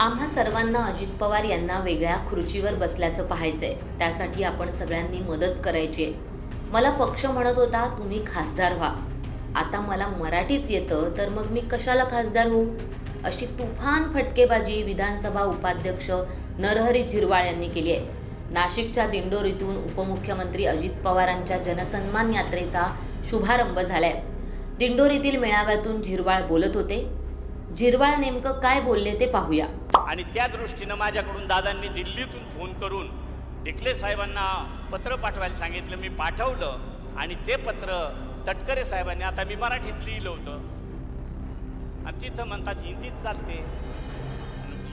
आम्हा सर्वांना अजित पवार यांना वेगळ्या खुर्चीवर बसल्याचं पाहायचंय. त्यासाठी आपण सगळ्यांनी मदत करायची आहे. मला पक्ष म्हणत होता तुम्ही खासदार व्हा. आता मला मराठीच येतं तर मग मी कशाला खासदार होऊ? अशी तुफान फटकेबाजी विधानसभा उपाध्यक्ष नरहरी झिरवाळ यांनी केली आहे. नाशिकच्या दिंडोरीतून उपमुख्यमंत्री अजित पवारांच्या जनसन्मान यात्रेचा शुभारंभ झालाय. दिंडोरीतील मेळाव्यातून झिरवाळ बोलत होते. झिरवाळ नेमकं काय बोलले ते पाहूया. आणि त्या दृष्टीनं माझ्याकडून दादांनी दिल्लीतून फोन करून डिकले साहेबांना पत्र पाठवायला सांगितलं. मी पाठवलं आणि ते पत्र तटकरे साहेबांनी आता मी मराठीत लिहिलं होतं. आणि तिथं म्हणतात हिंदीत चालते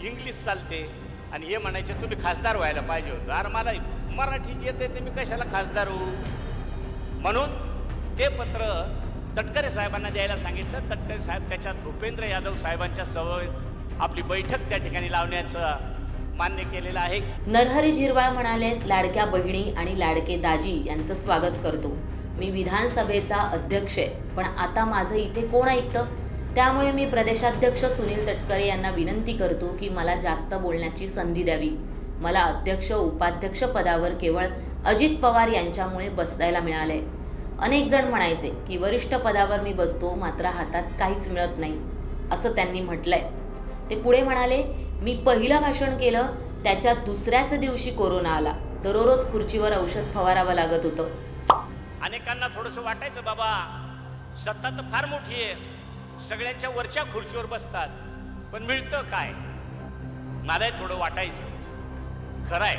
इंग्लिश चालते. आणि हे म्हणायचे तुम्ही खासदार व्हायला पाहिजे होतं. अरे मला मराठीत येते ते मी कशाला खासदार होऊ? म्हणून ते पत्र तटकरे साहेबांना द्यायला सांगितलं. तटकरे साहेब त्याच्यात भूपेंद्र यादव साहेबांच्या सवय आपली बैठक त्या ठिकाणी लावण्याचं मान्य केलेलं आहे. नरहरी झिरवाळ म्हणाले लाडक्या बहिणी आणि लाडके दाजी यांचं स्वागत करतो. मी विधानसभेचा अध्यक्ष आहे पण आता माझं इथे कोण ऐकतं त्यामुळे मी प्रदेशाध्यक्ष सुनील तटकरे यांना विनंती करतो की मला जास्त बोलण्याची संधी द्यावी. मला अध्यक्ष उपाध्यक्ष पदावर केवळ अजित पवार यांच्यामुळे बसायला मिळालंय. अनेक जण म्हणायचे की वरिष्ठ पदावर मी बसतो मात्र हातात काहीच मिळत नाही असं त्यांनी म्हटलंय. ते पुढे म्हणाले मी पहिलं भाषण केलं त्याच्या दुसऱ्याच दिवशी कोरोना आला. दररोज खुर्चीवर औषध फवारावं लागत होतं. अनेकांना थोडंसं वाटायचं बाबा सत्ता तर फार मोठी आहे. सगळ्यांच्या वरच्या खुर्चीवर बसतात. पण मिळतं काय? मलाही थोडं वाटायचं. खरं आहे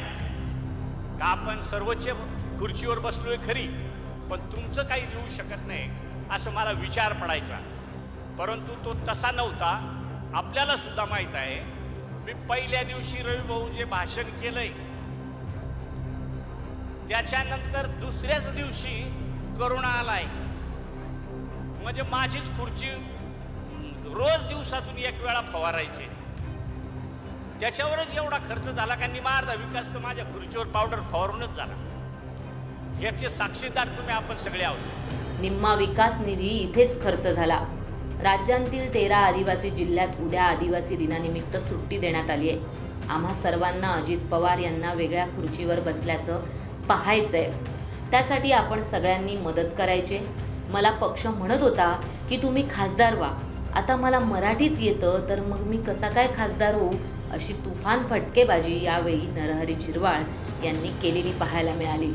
का आपण सर्वोच्च खुर्चीवर बसलोय खरी? पण तुमचं काही देऊ शकत नाही. असं मला विचार पडायचा. परंतु तो तसा नव्हता. आपल्याला सुद्धा माहीत आहे मी पहिल्या दिवशी रवी भाऊ जे भाषण केलंय त्याच्यानंतर दुसऱ्याच दिवशी करोना आलाय. म्हणजे माझीच खुर्ची रोज दिवसातून एक वेळा फवारायचे. त्याच्यावरच एवढा खर्च झाला का निमार्धा विकास तर माझ्या खुर्चीवर पावडर फवारूनच झाला. याचे साक्षीदार तुम्ही आपण सगळे आहोत. निम्मा विकास निधी इथेच खर्च झाला. राज्यांतील तेरा आदिवासी जिल्ह्यात उद्या आदिवासी दिनानिमित्त सुट्टी देण्यात आली आहे. आम्हा सर्वांना अजित पवार यांना वेगळ्या खुर्चीवर बसल्याचं पाहायचं आहे त्यासाठी आपण सगळ्यांनी मदत करायचे मला पक्ष म्हणत होता की तुम्ही खासदार व्हा. आता मला मराठीच येतं तर मग मी कसा काय खासदार होऊ? अशी तुफान फटकेबाजी यावेळी नरहरी झिरवाळ यांनी केलेली पाहायला मिळाली.